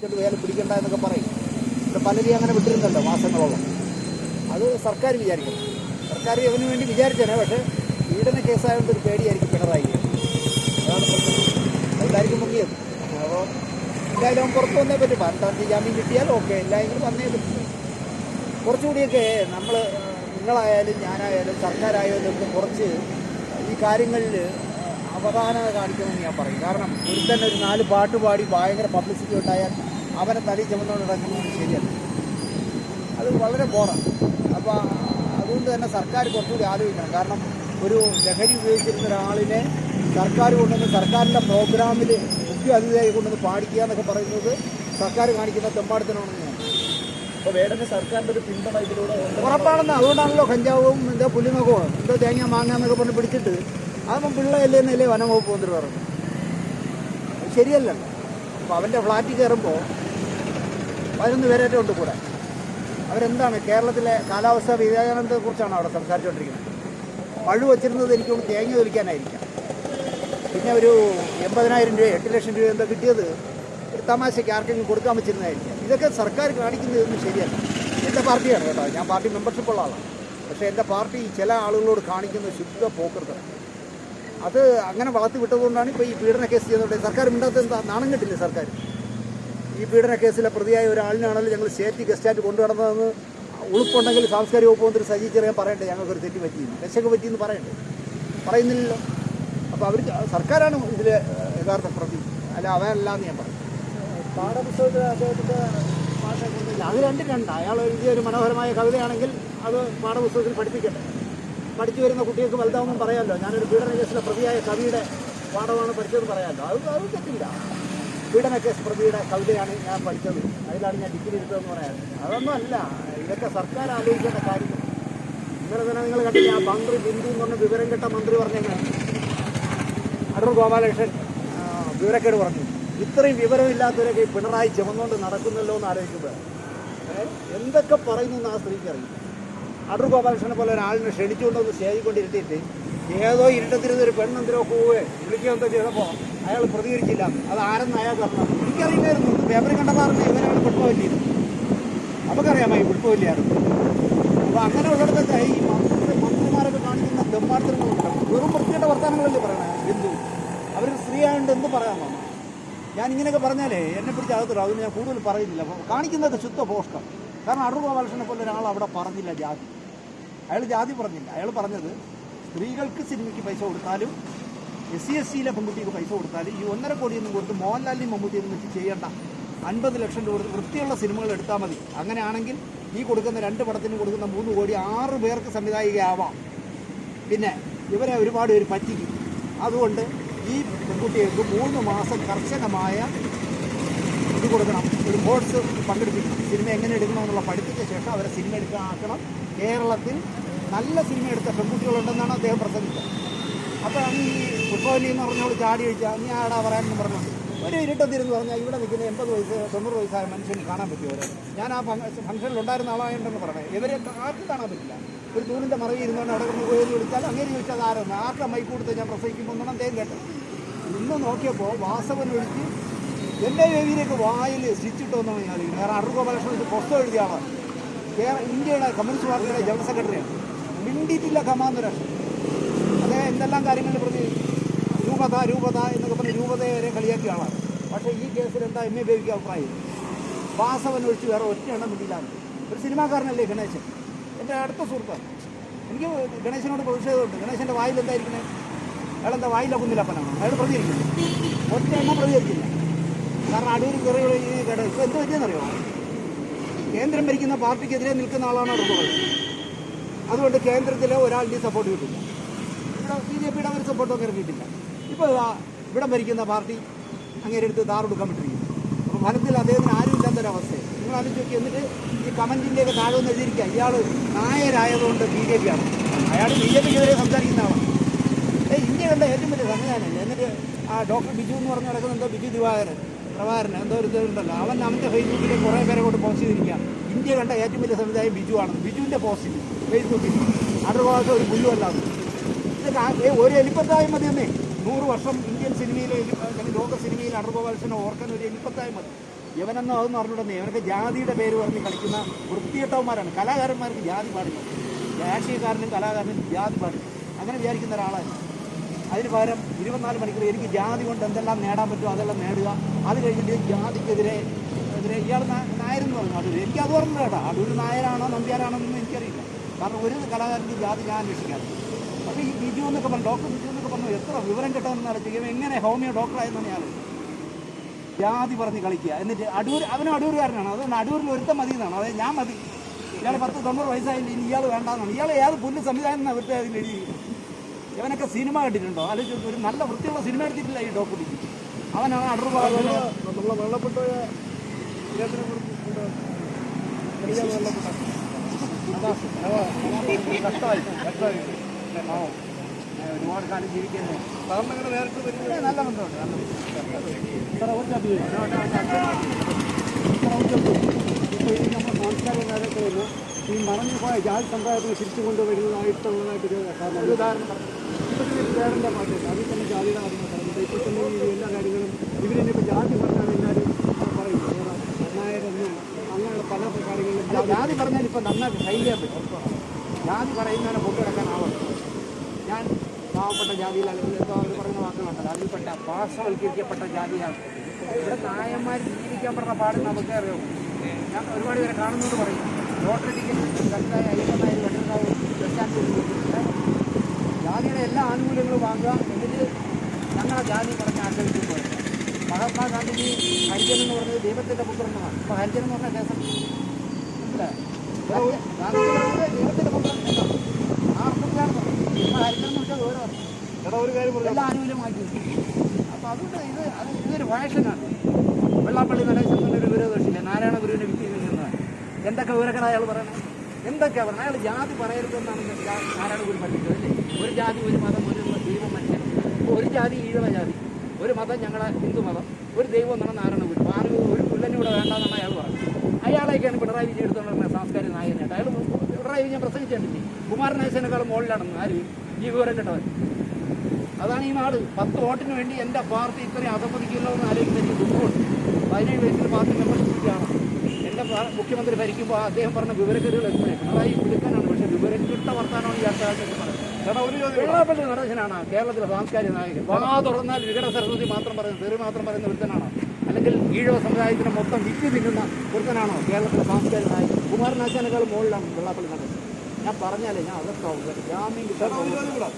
ഇങ്ങോട്ട് വേല പിടിക്കണ്ട എന്നൊക്കെ പറയും. ഇവിടെ പലരെയും അങ്ങനെ വിട്ടിരുന്നല്ലോ മാസങ്ങളോളം. അത് സർക്കാർ വിചാരിക്കണം സർക്കാർ അവന് വേണ്ടി വിചാരിച്ചേനെ പക്ഷേ പീഡന കേസായതുകൊണ്ട് ഒരു പേടിയായിരിക്കും പിണറായി. അതാണ് അതുകൊണ്ടായിരിക്കും മുങ്ങിയത് അപ്പോൾ എന്തായാലും അവൻ പുറത്ത് വന്നേ പറ്റും. പത്താം ജാമ്യം കിട്ടിയാൽ ഓക്കെ. എല്ലായെങ്കിലും വന്നേ പറ്റും. കുറച്ചുകൂടിയൊക്കെ നമ്മൾ നിങ്ങളായാലും ഞാനായാലും സർക്കാരായാലും ഒക്കെ കുറച്ച് ഈ കാര്യങ്ങളിൽ അവധാനത കാണിക്കണമെന്ന് ഞാൻ പറയും. കാരണം ഒരു തന്നെ ഒരു നാല് പാട്ട് പാടി ഭയങ്കര പബ്ലിസിറ്റി ഉണ്ടായാൽ അവനെ തടി ചുമന്നുകൊണ്ട് നടക്കുന്നത് ശരിയല്ല. അത് വളരെ ബോറാണ് അപ്പോൾ അതുകൊണ്ട് തന്നെ സർക്കാർ കുറച്ചുകൂടി ആലോചിക്കണം. കാരണം ഒരു ലഹരി ഉപയോഗിച്ചിരുന്ന ഒരാളിനെ സർക്കാർ കൊണ്ടുവന്ന് സർക്കാരിന്റെ പ്രോഗ്രാമിൽ മുഖ്യ അതിഥിയായി കൊണ്ടുവന്ന് പാടിക്കുക എന്നൊക്കെ പറയുന്നത് സർക്കാർ കാണിക്കുന്ന തെമ്പാടത്തിനാണെന്ന് ഞാൻ അപ്പോൾ വേടന് സർക്കാരിന്റെ ഒരു പിന്തുണ ഇതിലൂടെ. ഉറപ്പാണെന്ന് അതുകൊണ്ടാണല്ലോ കഞ്ചാവും എന്തോ പുല്ലുങ്ങക്കോ എന്തോ തേങ്ങ മാങ്ങ എന്നൊക്കെ പറഞ്ഞ് പിടിച്ചിട്ട്. അതൊന്നും പിള്ളയല്ലേ എന്നല്ലേ വനംവകുപ്പ് മന്ത്രി പറഞ്ഞു. ശരിയല്ലല്ലോ. അപ്പോൾ അവന്റെ ഫ്ലാറ്റിൽ കയറുമ്പോൾ പതിനൊന്ന് പേരേറ്റം ഉണ്ട് കൂടെ. അവരെന്താണ് കേരളത്തിലെ കാലാവസ്ഥാ വ്യതിയാനത്തെക്കുറിച്ചാണ് അവിടെ സംസാരിച്ചുകൊണ്ടിരിക്കുന്നത് പഴു വച്ചിരുന്നത് എനിക്ക് തോന്നുന്നു തേങ്ങ ഒലിക്കാനായിരിക്കാം പിന്നെ ഒരു എൺപതിനായിരം രൂപ എട്ട് ലക്ഷം രൂപ എന്താ കിട്ടിയത് ഒരു തമാശയ്ക്ക് ആർക്കെങ്കിലും കൊടുക്കാൻ വെച്ചിരുന്നതായിരിക്കാം ഇതൊക്കെ സർക്കാർ കാണിക്കുന്നതൊന്നും ശരിയല്ല. എന്റെ പാർട്ടിയാണ് കേട്ടോ. ഞാൻ പാർട്ടി മെമ്പർഷിപ്പുള്ള ആളാണ്. പക്ഷേ എന്റെ പാർട്ടി ചില ആളുകളോട് കാണിക്കുന്ന ശുദ്ധ പോക്കൃതം അത് അങ്ങനെ വളർത്തി വിട്ടതുകൊണ്ടാണ് ഇപ്പോൾ ഈ പീഡന കേസ് ചെയ്യുന്നത്. സർക്കാർ മിണ്ടാത്ത എന്താ? നാണം കിട്ടില്ല സർക്കാർ? ഈ പീഡന കേസിലെ പ്രതിയായ ഒരാളിനാണല്ലോ ഞങ്ങൾ സേഫ്റ്റി ഗസ്റ്റായിട്ട് കൊണ്ടുനടന്നതെന്ന് ഉളുപ്പുണ്ടെങ്കിൽ സാംസ്കാരിക വകുപ്പ് മന്ത്രി സജി ചെറിയാൻ പറയണ്ടേ ഞങ്ങൾക്കൊരു തെറ്റ് പറ്റിയെന്ന്. രക്ഷക്ക് പറ്റിയെന്ന് പറയണ്ടേ പറയുന്നില്ലല്ലോ. അപ്പോൾ അവർ സർക്കാരാണ് ഇതിൽ യഥാർത്ഥ പ്രതി. അല്ല അവനല്ല എന്ന് ഞാൻ പറയും. പാഠപുസ്തകത്തിൽ അത് രണ്ടും രണ്ട്. അയാൾ എഴുതിയ ഒരു മനോഹരമായ കവിതയാണെങ്കിൽ അത് പാഠപുസ്തകത്തിൽ പഠിപ്പിക്കട്ടെ. പഠിച്ചു വരുന്ന കുട്ടികൾക്ക് വലുതാവുമ്പോൾ പറയാമല്ലോ. ഞാനൊരു പീഡന കേസിലെ പ്രതിയായ കവിയുടെ പാഠമാണ് പഠിച്ചതെന്ന് പറയാമല്ലോ. അത് അത് തെറ്റില്ല. പീഡന കേസ് പ്രതിയുടെ കവിതയാണ് ഞാൻ പഠിച്ചത്. അതിലാണ് ഞാൻ ഡിഗ്രി എടുത്തതെന്ന് പറയാൻ അതൊന്നും അല്ല. ഇതൊക്കെ സർക്കാർ ആലോചിക്കേണ്ട കാര്യം. ഇന്നലെ തന്നെ നിങ്ങൾ കണ്ടില്ല ആ മന്ത്രി ബിന്ദു എന്ന് പറഞ്ഞ വിവരം കെട്ട മന്ത്രി പറഞ്ഞെങ്ങനെ അടൂർ ഗോപാലകൃഷ്ണൻ വിവരക്കേട് പറഞ്ഞു. ഇത്രയും വിവരമില്ലാത്തവരൊക്കെ പിണറായി ചുമന്നുകൊണ്ട് നടക്കുന്നല്ലോ എന്ന് ആലോചിക്കുമ്പോൾ എന്തൊക്കെ പറയുന്നു എന്ന് ആ സ്ത്രീക്ക് അറിയും അടൂർ ഗോപാലകൃഷ്ണനെ പോലെ ഒരാളിനെ ക്ഷണിച്ചുകൊണ്ടൊന്ന് സ്റ്റേജിൽ കൊണ്ടിരുത്തിയിട്ട് ഏതോ ഇരുട്ടത്തിരുന്ന ഒരു പെണ്ണെന്തിനോ പോവേ വിളിക്കുക എന്തോ ചെയ്തപ്പോൾ അയാൾ പ്രതികരിച്ചില്ല. അത് ആരെന്ന് അയാൾക്ക് അറിഞ്ഞു എനിക്കറിയില്ലായിരുന്നു. പേപ്പറിൽ കണ്ടപ്പോൾ അറിഞ്ഞു ഇവരാണ് പുഷ്പവല്ലിയിരുന്നു നമുക്കറിയാമായി കുഴപ്പമില്ലായിരുന്നു. അപ്പോൾ അങ്ങനെ ഉള്ളിടത്തൊക്കെ ഈ മന്ത്രി മന്ത്രിമാരൊക്കെ കാണിക്കുന്ന ദമ്മാർത്തങ്ങളുണ്ടാവും വെറും വൃത്തിയുടെ വർത്തമാനങ്ങളല്ലേ പറയണേ? എന്തു? അവർ സ്ത്രീ ആയതുകൊണ്ട് എന്ത് പറയാൻ ഞാൻ ഇങ്ങനെയൊക്കെ പറഞ്ഞാലേ എന്നെ പിടിച്ച് അകത്തിടും. അതുകൊണ്ട് ഞാൻ കൂടുതൽ പറയുന്നില്ല. കാണിക്കുന്നത് ശുദ്ധ പോഷ്ടം കാരണം അടൂർ ഗോപാലകൃഷ്ണനെ പോലെ ഒരാൾ അവിടെ പറഞ്ഞില്ല ജാതി. അയാൾ ജാതി പറഞ്ഞില്ല. അയാൾ പറഞ്ഞത് സ്ത്രീകൾക്ക് സിനിമയ്ക്ക് പൈസ കൊടുത്താലും എസ് സി എസ് സിയിലെ പെൺകുട്ടിക്ക് പൈസ കൊടുത്താലും ഈ ഒന്നര കോടിയൊന്നും കൊടുത്ത് മോഹൻലാലിനെയും മമ്മൂട്ടിയൊന്നും വെച്ച് ചെയ്യേണ്ട. അൻപത് ലക്ഷം രൂപ വൃത്തിയുള്ള സിനിമകൾ എടുത്താൽ മതി. അങ്ങനെയാണെങ്കിൽ ഈ കൊടുക്കുന്ന രണ്ട് പടത്തിന് കൊടുക്കുന്ന മൂന്ന് കോടി ആറ് പേർക്ക് സംവിധായികയാവാം. പിന്നെ ഇവരെ ഒരുപാട് പേര് പറ്റിക്കും. അതുകൊണ്ട് ഈ പെൺകുട്ടികൾക്ക് മൂന്ന് മാസം കർശനമായ ഇത് കൊടുക്കണം. ഒരു കോഴ്സ് പങ്കെടുപ്പിക്കണം. സിനിമ എങ്ങനെ എടുക്കണമെന്നുള്ള പഠിപ്പിച്ച ശേഷം അവരെ സിനിമ എടുക്കാൻ ആക്കണം കേരളത്തിൽ നല്ല സിനിമ എടുത്ത പെൺകുട്ടികളുണ്ടെന്നാണ് അദ്ദേഹം പ്രസംഗിച്ചത്. അപ്പോൾ ഈ പുഷ്പവല്ലി എന്ന് പറഞ്ഞോട് ചാടി കഴിച്ചാൽ നീ ആടാ പറയാനെന്ന് പറഞ്ഞു ഒരു ഇരുട്ടത്തിരുന്ന് പറഞ്ഞാൽ ഇവിടെ നിൽക്കുന്ന എൺപത് വയസ്സ് തൊണ്ണൂറ് വയസ്സായ മനുഷ്യന് കാണാൻ പറ്റുമോ ഞാൻ ആ ഫംഗ്ഷനിൽ ഉണ്ടായിരുന്ന ആളായതുണ്ടെന്ന് പറയണേ. ഇവരെ ആർക്കും കാണാൻ പറ്റില്ല. ഒരു തൂണിന്റെ മറവിൽ ഇരുന്നുകൊണ്ട് അവിടെ നിന്ന് പോയി വിളിച്ചാൽ അങ്ങനെ ചോദിച്ചാൽ ആരെന്ന്? ആർക്കാ മൈക്ക് കൊടുത്ത് ഞാൻ പ്രസംഗിക്കുമ്പോൾ എന്നാണ് അദ്ദേഹം കേട്ടത്. ഇന്ന് നോക്കിയപ്പോൾ വാസവൻ ഒഴിച്ച് എന്റെ വേദിയിലേക്ക് വായിൽ സ്റ്റിച്ചിട്ട് വന്നു ഞാൻ. വേറെ അറുപത് ലക്ഷം ഒരു പുസ്തകം എഴുതിയ ആളാണ്. കേരള ഇന്ത്യയുടെ കമ്മ്യൂണിസ്റ്റ് പാർട്ടിയുടെ ജനറൽ സെക്രട്ടറിയാണ്. മിണ്ടിയിട്ടില്ല കമാന്തരാഷ്ട്രം അദ്ദേഹം എന്തെല്ലാം കാര്യങ്ങളിൽ പ്രതി രൂപത രൂപത എന്നൊക്കെ പറഞ്ഞ് രൂപതയെ വരെ കളിയാക്കിയ ആളാണ്. പക്ഷേ ഈ കേസിൽ എന്താ എം എ ബേബിക്ക് അഭിപ്രായം? വാസവൻ ഒഴിച്ച് വേറെ ഒറ്റ എണ്ണം മിണ്ടിയിലാണ് ഒരു സിനിമാക്കാരനല്ലേ ഗണേശൻ? എന്റെ അടുത്ത സുഹൃത്താണ് എനിക്ക് ഗണേശനോട് പ്രതിഷേധമുണ്ട്. ഗണേശന്റെ വായിൽ എന്തായിരിക്കണേ? അയാളെന്താ വായില കുന്നിലപ്പനാണ് അയാൾ പ്രതികരിക്കുന്നു ഒറ്റ എണ്ണം പ്രതികരിക്കില്ല. കാരണം അടൂർ കയറി കേട്ടോ ഇപ്പോൾ എന്ത് പറ്റിയെന്നറിയോ? കേന്ദ്രം ഭരിക്കുന്ന പാർട്ടിക്കെതിരെ നിൽക്കുന്ന ആളാണ് അടൂർ അതുകൊണ്ട് കേന്ദ്രത്തിലെ ഒരാളുടെയും സപ്പോർട്ട് കിട്ടില്ല. ഇവിടെ ബി ജെ പിയുടെ ഒരു സപ്പോർട്ടൊക്കെ ഇറങ്ങിയിട്ടില്ല ഇപ്പോൾ ഇവിടെ ഭരിക്കുന്ന പാർട്ടി അങ്ങേരെ എടുത്ത് താറെടുക്കാൻ പറ്റിയിരിക്കുന്നു അപ്പോൾ ഫലത്തിൽ അദ്ദേഹത്തിന് ആരും ഇല്ലാത്തൊരവസ്ഥ നിങ്ങൾ ആലോചിച്ച് നോക്കി എന്നിട്ട് ഈ കമന്റിന്റെയൊക്കെ താഴെ ഒന്ന് എഴുതിയിരിക്കുക ഇയാൾ നായരായതുകൊണ്ട് ബി ജെ പി ആണ്. അയാൾ ബി ജെ പിക്കെതിരെ സംസാരിക്കുന്ന ആളാണ് ഏയ് ഇന്ത്യ കണ്ട ഏറ്റവും വലിയ സംവിധാനമല്ലേ എന്നിട്ട് ആ ഡോക്ടർ ബിജു എന്ന് പറഞ്ഞ് നടക്കുന്ന എന്തോ ബിജു ദിവാകരൻ പ്രഭാകരൻ എന്തോ ഒരു ഇതുണ്ടല്ലോ. അവൻ അവന്റെ ഫേസ്ബുക്കിൽ കുറേ പേരെ കൊണ്ട് പോസ്റ്റ് ചെയ്തിരിക്കുക ഇന്ത്യ കണ്ട ഏറ്റവും വലിയ സംവിധാനം ബിജു ആണ്. ബിജുവിന്റെ പോസ്റ്റിൽ ഫേസ്ബുക്കിൽ അടുത്ത ഒരു പുല്ലുമല്ലാതെ ഇതൊക്കെ ഒരു എലിപ്പത്തായ മതി തന്നെ നൂറ് വർഷം ഇന്ത്യൻ സിനിമയിലെ അല്ലെങ്കിൽ ലോക സിനിമയിൽ അടർഗോപാലകൃഷ്ണനെ ഓർക്കാൻ ഒരു എലിപ്പത്തായ മതി. യവനെന്നോ അതെന്ന് അറിഞ്ഞൂടെന്നേ ഇവനൊക്കെ ജാതിയുടെ പേര് പറഞ്ഞ് കളിക്കുന്ന വൃത്തിയിട്ടവന്മാരാണ് കലാകാരന്മാർക്ക് ജാതി പാടില്ല. രാഷ്ട്രീയക്കാരനും കലാകാരനും ജാതി പാടില്ല. അങ്ങനെ വിചാരിക്കുന്ന ഒരാളാണ്. അതിന് പകരം ഇരുപത്തിനാല് മണിക്കൂർ എനിക്ക് ജാതി കൊണ്ട് എന്തെല്ലാം നേടാൻ പറ്റുമോ അതെല്ലാം നേടുക. അത് കഴിഞ്ഞിട്ട് ജാതിക്കെതിരെ എതിരെ ഇയാൾ നായരെന്ന് പറഞ്ഞു. അടൂർ എനിക്ക് അത് ഓർമ്മ കേട്ടോ. അടൂർ നായരാണോ നമ്പ്യാരാണോ എന്നൊന്നും എനിക്കറിയില്ല. കാരണം ഒരു കലാകാരന്റെ ജാതി ഞാൻ അന്വേഷിക്കാറ് അപ്പോൾ ഈ ബിജു എന്നൊക്കെ പറഞ്ഞു ഡോക്ടർ ബിജു എന്നൊക്കെ പറഞ്ഞു എത്ര വിവരം കിട്ടുമെന്ന് അറിയിച്ചു എങ്ങനെ ഹോമിയോ ഡോക്ടറായെന്നാണ് ഞാൻ ജാതി പറഞ്ഞ് കളിക്കുക. എന്നിട്ട് അടൂർ അവനും അടൂരുകാരനാണ്. അതുകൊണ്ട് അടൂരിൽ ഒരുത്തം മതി എന്നാണ് അതായത് ഞാൻ മതി. ഇയാൾ പത്ത് തൊണ്ണൂറ് വയസ്സായില്ല ഇനി ഇയാൾ വേണ്ടാന്നാണ്. ഇയാൾ ഏത് പുല്ല് സംവിധാനം അവരുടെ അതിൽ എഴുതി ഇവനൊക്കെ സിനിമ കണ്ടിട്ടുണ്ടോ? അല്ലെങ്കിൽ ഒരു നല്ല വൃത്തിയുള്ള സിനിമ എടുത്തിട്ടില്ല ഈ ഡോക്ടർ അവനാണ് അടൂർ വെള്ളപ്പെട്ട കഷ്ടായി പാവം. ഞാൻ ഒരുപാട് കാലം ജീവിക്കുന്നത് സാറിന് അങ്ങനെ നേരിട്ട് നല്ല ഈ ഈ മറഞ്ഞു പോയ ജാതി സമ്പ്രദായത്തിന് തിരിച്ചു കൊണ്ടുവരുന്നതായിട്ടുള്ളതായിട്ട് ഒരു കാരണം ഒരു ഉദാഹരണം വേറെന്താ പാട്ടില്ല അതിൽ തന്നെ ജാതിയുടെ കാര്യങ്ങൾ പറയുന്നത് ഇപ്പോൾ തന്നെ ഈ എല്ലാ കാര്യങ്ങളും ഇവരിനിപ്പോൾ ജാതി പറഞ്ഞാൽ എല്ലാവരും പറയും വേറെ നായരെന്നും അങ്ങനെയുള്ള പല കാര്യങ്ങളിലും അല്ല, ജാതി നന്നായിട്ട് സഹിക്കാൻ പറ്റും ജാതി പറയുന്നതിനെ കൊണ്ടുനടക്കാനാവും ഞാൻ പാവപ്പെട്ട ജാതിയിൽ അല്ലെങ്കിൽ എന്തോ അവർ പറയുന്ന വാക്കുകളുണ്ടല്ലോ അതിൽപ്പെട്ട പാർശ്വവൽക്കരിക്കപ്പെട്ട ജാതിയാണ്. ഇവിടെ നായന്മാർ ജീവിക്കാൻ പറഞ്ഞ പാട് നമുക്കേ അറിയാവൂ. ഞാൻ ഒരുപാട് പേരെ കാണുന്നത് പറയും. ലോട്ടറി ടിക്കറ്റ് കറക്റ്റായി അയ്യപ്പനായാലും വെട്ടണ്ടാവും ജാതിയുടെ എല്ലാ ആനുകൂല്യങ്ങളും വാങ്ങുക എന്നിട്ട് ഞങ്ങളെ ജാതി പറഞ്ഞ ആഗ്രഹിച്ചു പോയത്. മഹാത്മാഗാന്ധിജി ഹരിജൻ എന്ന് പറഞ്ഞത് ദൈവത്തിന്റെ പുത്രനാണ്. അപ്പോൾ ഹരിജൻ എന്ന് പറഞ്ഞ ദേശം മനസ്സിലായോ? ഇതൊരു ഫാഷനാണ് വെള്ളാപ്പള്ളി നടേശൻ എന്നൊരു നാരായണ ഗുരുവിനെ നിൽക്കുന്നതാണ് എന്തൊക്കെ വിവരക്കട അയാൾ പറയണം എന്തൊക്കെയാ പറഞ്ഞത് അയാൾ ജാതി പറയരുതെന്നാണ് നാരായണ ഗുരു പഠിച്ചത് അല്ലേ ഒരു ജാതി ഒരു മതം ഒരു ദൈവം മനുഷ്യൻ ഒരു ജാതി ഈഴവ ജാതി ഒരു മതം ഞങ്ങളെ ഹിന്ദു മതം ഒരു ദൈവം എന്നാണ് നാരായണ ഗുരു അപ്പോൾ ആരും ഒരു പുല്ലനും ഇവിടെ വേണ്ടെന്നാണ് അയാൾ പറഞ്ഞത് അയാളെയൊക്കെയാണ് പിണറായി വിജയൻ എടുത്തുകൊണ്ടിരുന്നത് സാംസ്കാരിക നായകനായിട്ട് അയാൾ പിണറായി വിജയൻ പ്രസംഗിച്ചിട്ടില്ലേ കുമാരനാശനേക്കാൾ മുകളിലാണെന്ന് ആര്? ഈ വിവരം കേട്ടവൻ. അതാണ് ഈ നാട്. പത്ത് വോട്ടിന് വേണ്ടി എന്റെ പാർട്ടി ഇത്രയും അധപ്പതിക്കുമല്ലോ എന്ന് ആലോചിക്കുന്ന എനിക്ക് ദുഃഖമുണ്ട് പതിനേഴ് വയസ്സിൽ പാർട്ടി മെമ്പർഷിപ്പിലാണ് എന്റെ മുഖ്യമന്ത്രി ഭരിക്കുമ്പോൾ അദ്ദേഹം പറഞ്ഞ വിവരക്കെടുകൾ എപ്പോഴും പിണറായി വിളിക്കാനാണ് പക്ഷേ വിവരക്കിട്ട വർത്താനമാണ് ഈ അടുത്ത വെള്ളാപ്പള്ളി നടേശനാണ് കേരളത്തിലെ സാംസ്കാരിക നായകൻ. വാ തുറന്നാൽ വികട സരസ്വതി മാത്രം പറയുന്നത് തെറി മാത്രം പറയുന്ന ഒരുത്തനാണോ. അല്ലെങ്കിൽ ഈഴവ സമുദായത്തിന് മൊത്തം വിറ്റ് തിന്നുന്ന ഒരുത്തനാണോ? കേരളത്തിലെ സാംസ്കാരികമായി കുമാരനാശാനേക്കാൾ മുകളിലാണ് വെള്ളാപ്പള്ളി നടക്കുന്നത് ഞാൻ പറഞ്ഞാലേ ഞാൻ അകത്താവും ജാമ്യം കിട്ടാൻ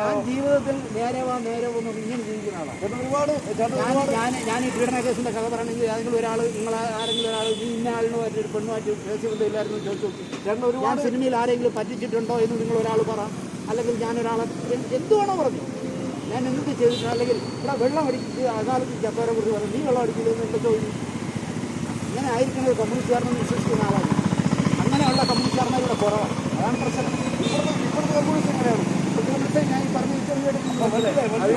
ഞാൻ ജീവിതത്തിൽ നേരവാ നേരവൊന്നും ഇങ്ങനെ ജീവിക്കുന്ന ആളാണ് ഞാൻ ഞാൻ ഈ പീഡന കേസിന്റെ കഥ പറയണമെങ്കിൽ ഏതെങ്കിലും ഒരാൾ നിങ്ങൾ ആരെങ്കിലും ഒരാൾ ഇന്ന ആളിനോ ഒരു പെണ്ണുമായിട്ട് കേസ് ബന്ധമില്ലായിരുന്നു ചോദിച്ചു ചേട്ടൻ ഒരുപാട് സിനിമയിൽ ആരെങ്കിലും പറ്റിച്ചിട്ടുണ്ടോ എന്ന് നിങ്ങൾ ഒരാൾ പറ. അല്ലെങ്കിൽ ഞാനൊരാളെ എന്തുവാണോ പറഞ്ഞു. ഞാൻ എന്ത് ചെയ്തിട്ടുണ്ട് അല്ലെങ്കിൽ ഇവിടെ വെള്ളം അടിച്ചിട്ട് അകാലത്ത് ചത്തോരെ കുറിച്ച് പറഞ്ഞു നീ വെള്ളം അടിക്കില്ലെന്ന് എന്താ ചോദിച്ചു ഇങ്ങനെ ആയിരിക്കണത് കമ്മ്യൂണിസ്റ്റുകാരനെന്ന് വിശ്വസിക്കുന്ന ആളാണ്. അങ്ങനെയുള്ള കമ്മ്യൂണിസ്റ്റുകാരന്മാർ ഇവിടെ കുറവാണ്. അതാണ് പ്രശ്നം. ഇപ്പോഴത്തെ ഇപ്പോഴത്തെ കമ്മ്യൂണിസ്റ്റ് എങ്ങനെയാണ്?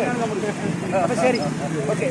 ഞാൻ പറഞ്ഞ ശരി. ഓക്കെ.